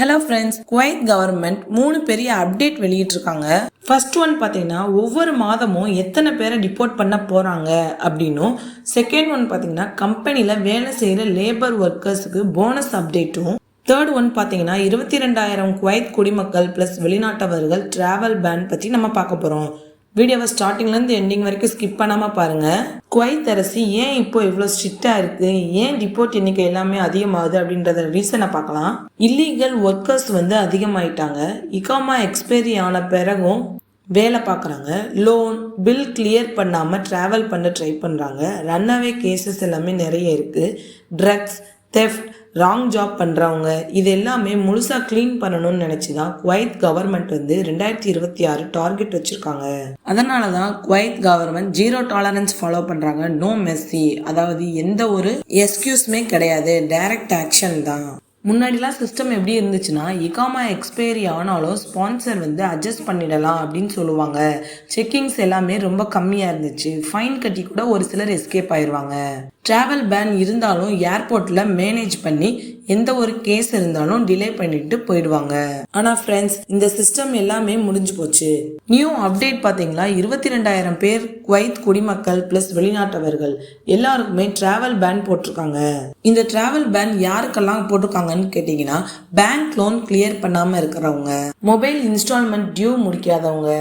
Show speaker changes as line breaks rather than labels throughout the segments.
Hello friends Kuwait government மூணு பெரிய update வெளியிட்டிருக்காங்க. ஃபர்ஸ்ட் ஒன் பார்த்தீங்கன்னா ஒவ்வொரு மாதமும் எத்தனை பேரை டிப்போர்ட் பண்ண போகிறாங்க அப்படின்னும். செகண்ட் ஒன் பார்த்தீங்கன்னா கம்பெனியில் வேலை செய்கிற லேபர் ஒர்க்கர்ஸுக்கு போனஸ் அப்டேட்டும் தேர்ட் ஒன் பார்த்தீங்கன்னா இருபத்தி ரெண்டாயிரம் குவைத் குடிமக்கள் ப்ளஸ் வெளிநாட்டவர்கள் ட்ராவல் பேன் பற்றி நம்ம பார்க்க போகிறோம் வீடியோவை ஸ்டார்டிங்லேருந்து எண்டிங் வரைக்கும் ஸ்கிப் பண்ணாமல் பாருங்கள் குவைத் அரசி ஏன் இப்போ இவ்வளோ ஸ்ட்ரிக்டாக இருக்குது ஏன் டிப்போர்ட் எண்ணிக்கை எல்லாமே அதிகமாகுது அப்படின்றத ரீசனை பார்க்கலாம். இல்லீகல் ஒர்க்கர்ஸ் வந்து அதிகமாயிட்டாங்க. இகாமா எக்ஸ்பைரி ஆன பிறகும் வேலை பார்க்குறாங்க. லோன் பில் கிளியர் பண்ணாமல் ட்ராவல் பண்ண ட்ரை பண்ணுறாங்க ரன்அவே கேசஸ் எல்லாமே நிறைய இருக்குது ட்ரக்ஸ் தெஃப்ட் ராங் ஜாப் பண்ணுறவங்க இது எல்லாமே முழுசாக க்ளீன் பண்ணணும்னு நினச்சி தான் குவைத் கவர்மெண்ட் வந்து ரெண்டாயிரத்தி இருபத்தி ஆறு டார்கெட் வச்சுருக்காங்க. அதனால தான் Kuwait government zero tolerance follow பண்ணுறாங்க நோ மெஸ்ஸி அதாவது எந்த ஒரு எக்ஸ்கியூஸ்மே கிடையாது. டைரக்ட் ஆக்ஷன் தான். முன்னாடிலாம் சிஸ்டம் எப்படி இருந்துச்சுன்னா இகாமா எக்ஸ்பைரி ஆனாலும் ஸ்பான்சர் வந்து அட்ஜஸ்ட் பண்ணிடலாம் அப்படின்னு சொல்லுவாங்க. செக்கிங்ஸ் எல்லாமே ரொம்ப கம்மியாக இருந்துச்சு. ஃபைன் கட்டி கூட ஒரு சிலர் எஸ்கேப் ஆயிடுவாங்க ட்ராவல் பேன் இருந்தாலும் ஏர்போர்ட்டில் மேனேஜ் பண்ணி எந்த ஒரு கேஸ் இருந்தாலும் டிலே பண்ணிட்டு போயிடுவாங்க. ஆனால் ஃப்ரெண்ட்ஸ் இந்த சிஸ்டம் எல்லாமே முடிஞ்சு போச்சு. நியூ அப்டேட் பாத்தீங்களா? இருபத்தி ரெண்டாயிரம் பேர் குவைத் குடிமக்கள் ப்ளஸ் வெளிநாட்டவர்கள் எல்லாருக்குமே டிராவல் பேன் போட்டிருக்காங்க. இந்த டிராவல் பேன் யாருக்கெல்லாம் போட்டிருக்காங்கன்னு கேட்டீங்கன்னா பேங்க் லோன் கிளியர் பண்ணாமல் இருக்கிறவங்க மொபைல் இன்ஸ்டால்மெண்ட் டியூ முடிக்காதவங்க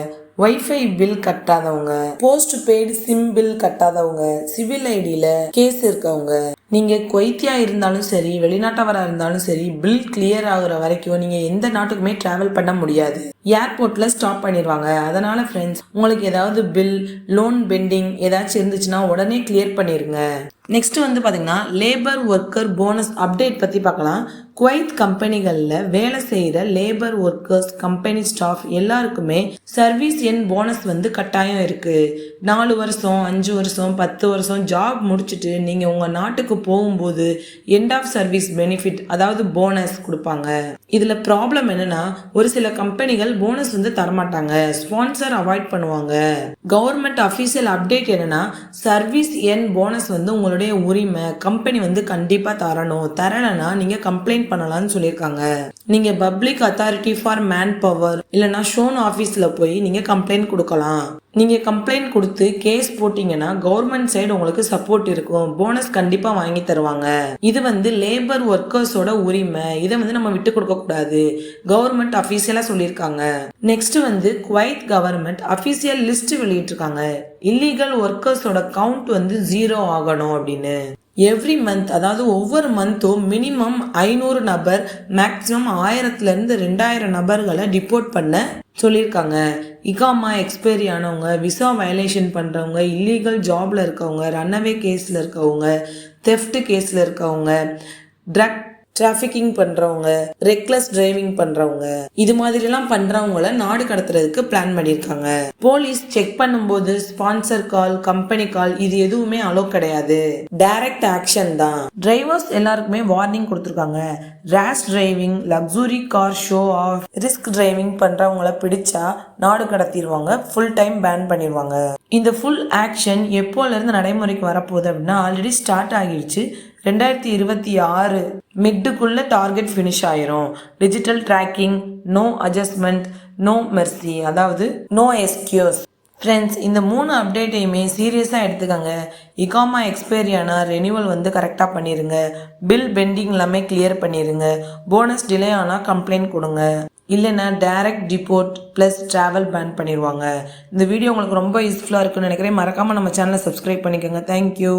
வைஃபை பில் கட்டாதவங்க போஸ்ட் பெய்டு சிம் பில் கட்டாதவங்க சிவில் ஐடியில் கேஸ் இருக்கவங்க நீங்கள் கொய்த்தியா இருந்தாலும் சரி வெளிநாட்டவராக இருந்தாலும் சரி பில் கிளியர் ஆகுற வரைக்கும் நீங்கள் எந்த நாட்டுக்குமே டிராவல் பண்ண முடியாது. ஏர்போர்ட்ல ஸ்டாப் பண்ணிடுவாங்க அதனால ஃப்ரெண்ட்ஸ் உங்களுக்கு ஏதாவது பில் லோன் பெண்டிங் ஏதாச்சும் இருந்துச்சுன்னா உடனே கிளியர் பண்ணிடுங்க நெக்ஸ்ட் வந்து பார்த்தீங்கன்னா லேபர் ஒர்க்கர் போனஸ் அப்டேட் பற்றி பார்க்கலாம். குவைத் கம்பெனிகளில் வேலை செய்கிற லேபர் ஒர்க்கர்ஸ் கம்பெனி ஸ்டாஃப் எல்லாருக்குமே சர்வீஸ் எண் போனஸ் வந்து கட்டாயம் இருக்குது நாலு வருஷம் அஞ்சு வருஷம் பத்து வருஷம் ஜாப் முடிச்சுட்டு நீங்கள் உங்கள் நாட்டுக்கு போகும்போது எண்ட் ஆஃப் சர்வீஸ் பெனிஃபிட் அதாவது போனஸ் கொடுப்பாங்க. இதில் ப்ராப்ளம் என்னன்னா ஒரு சில கம்பெனிகள் போனஸ் வந்து தரமாட்டாங்க. ஸ்பான்சர் அவாய்ட் பண்ணுவாங்க. கவர்மெண்ட் அஃபீஷியல் அப்டேட் என்னன்னா சர்வீஸ் என் போனஸ் வந்து உங்களுடைய உரிமை கம்பெனி வந்து கண்டிப்பாக தரணும். தரலைன்னா நீங்கள் கம்ப்ளைண்ட் பண்ணலாம்னு சொல்லியிருக்காங்க. நீங்கள் public authority for manpower இல்லைன்னா ஷோன் ஆஃபீஸில் போய் நீங்கள் கம்ப்ளைண்ட் கொடுக்கலாம். நீங்கள் கம்ப்ளைண்ட் கொடுத்து கேஸ் போட்டிங்கன்னா கவர்மெண்ட் சைடு உங்களுக்கு சப்போர்ட் இருக்கும். போனஸ் கண்டிப்பாக வாங்கி தருவாங்க. இது வந்து லேபர் ஒர்க்கர்ஸோட உரிமை. இதை வந்து நம்ம விட்டு கொடுக்கக்கூடாது கவர்மெண்ட் அஃபீஷியலாக சொல்லியிருக்காங்க. நெக்ஸ்ட் வந்து குவைத் கவர்மெண்ட் அஃபீஷியல் லிஸ்ட் வெளியிட்டிருக்காங்க. இல்லீகல் ஒர்க்கர்ஸோட கவுண்ட் வந்து ஜீரோ ஆகணும் அப்படின்னு. எவ்ரி மந்த் அதாவது ஒவ்வொரு மந்த்தும் மினிமம் ஐநூறு நபர் மேக்ஸிமம் ஆயிரத்துலேருந்து ரெண்டாயிரம் நபர்களை டிப்போர்ட் பண்ண சொல்லியிருக்காங்க. இகாமா எக்ஸ்பைரி ஆனவங்க விசா வயலேஷன் பண்ணுறவங்க இல்லீகல் ஜாபில் இருக்கவங்க ரன்னவே கேஸில் இருக்கவங்க தெஃப்ட் கேஸில் இருக்கவங்க ட்ரக் டிராஃபிக்கிங் பண்றவங்க ரெக்லஸ் டிரைவிங் பண்றவங்க இது மாதிரி எல்லாம் பண்றவங்கள நாடு கடத்துறதுக்கு பிளான் பண்ணிருக்காங்க போலீஸ் செக் பண்ணும்போது ஸ்பான்சர் கால் கம்பெனி கால் இது எதுவுமே அலோ கிடையாது. டைரக்ட் ஆக்ஷன் தான். டிரைவர்ஸ் எல்லாருக்குமே வார்னிங் கொடுத்துருக்காங்க. Rash driving luxury car show off risk driving பண்றவங்கள பிடிச்சா நாடு கடத்திடுவாங்க ஃபுல் டைம் பேன் பண்ணிடுவாங்க இந்த ஃபுல் ஆக்ஷன் எப்போல இருந்து நடைமுறைக்கு வரப்போகுது அப்படின்னா ஆல்ரெடி ஸ்டார்ட் ஆகிடுச்சு ரெண்டாயிரத்தி இருபத்தி ஆறு மிட்டுக்குள்ள டார்கெட் ஃபினிஷ் ஆயிரும். Digital tracking no adjustment no mercy அதாவது நோ எஸ்கியூஸ் ஃப்ரெண்ட்ஸ் இந்த மூணு அப்டேட்டையுமே சீரியஸாக எடுத்துக்கோங்க. இகாமா எக்ஸ்பைரி ஆனால் ரெனியூவல் வந்து கரெக்டாக பண்ணிடுங்க பில் பெண்டிங் எல்லாமே கிளியர் பண்ணிடுங்க போனஸ் டிலே ஆனால் கம்ப்ளைண்ட் கொடுங்க. இல்லைன்னா direct deport plus travel ban பண்ணிடுவாங்க இந்த வீடியோ உங்களுக்கு ரொம்ப யூஸ்ஃபுல்லாக இருக்குன்னு நினைக்கிறேன். மறக்காமல் நம்ம சேனலை சப்ஸ்கிரைப் பண்ணிக்கோங்க. தேங்க்யூ